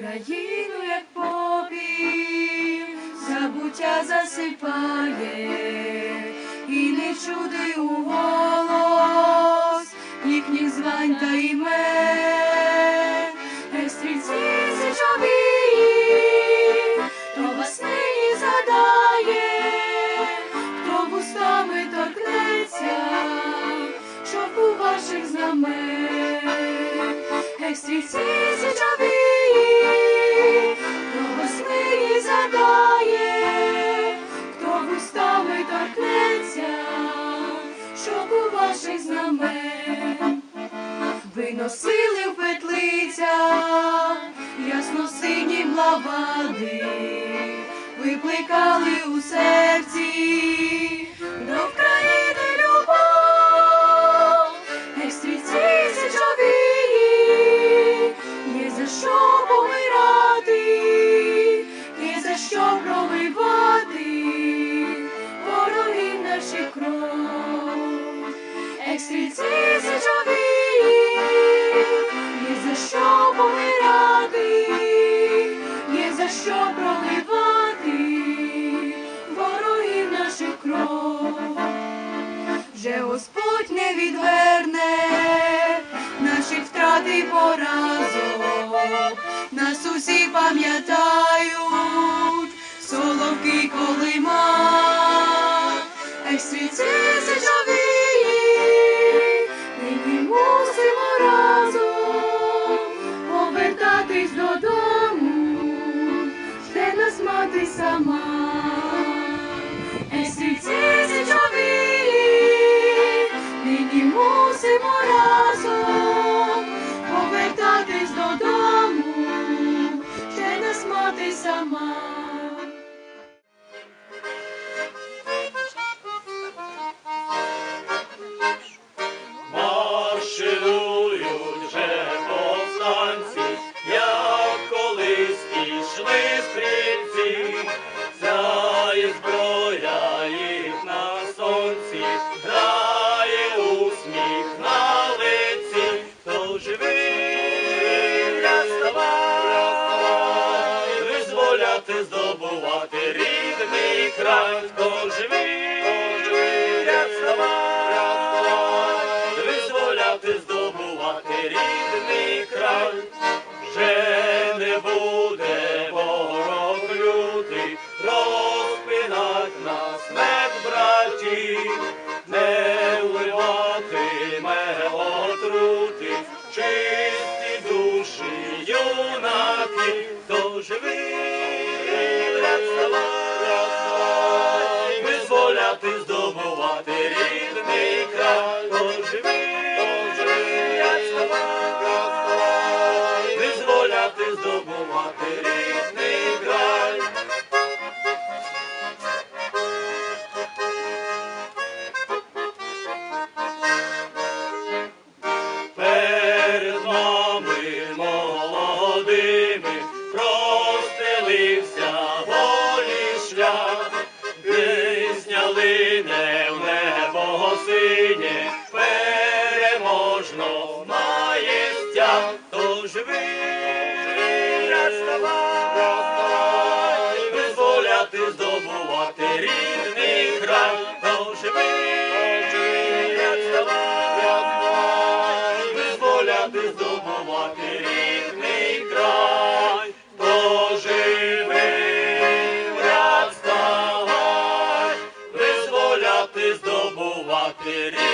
Україну, як попів, забуття засипає, і не чуди у голос їхніх звань та імен, Як стрільці січові, то вас нині задає, хто вустами торкнеться, що у ваших знамен, Як стрільці січові. Ваших знамен. Ви носили в петлицях ясно-сині блавади, випликали у серці до країни стрільці січові, є за що помирати, є за що проливати ворогів наших кров. Вже Господь не відверне наших втрат і поразок, нас усі пам'ятають, соловки колима, ей сама. Визволяти, здобувати рідний край, то живий вставай, визволяти, здобувати рідний край, вже не буде ворог лютий, розпинать нас мед братів, не вливатиме отрути, чисті душі юнаки, то живий визволяти, здобувати переможно має стяг, то живий, вставай, визволяти, здобувати рідний край, то живий, вставай, визволяти, здобувати рідний край, то живий, вставай, визволяти, здобувати рідний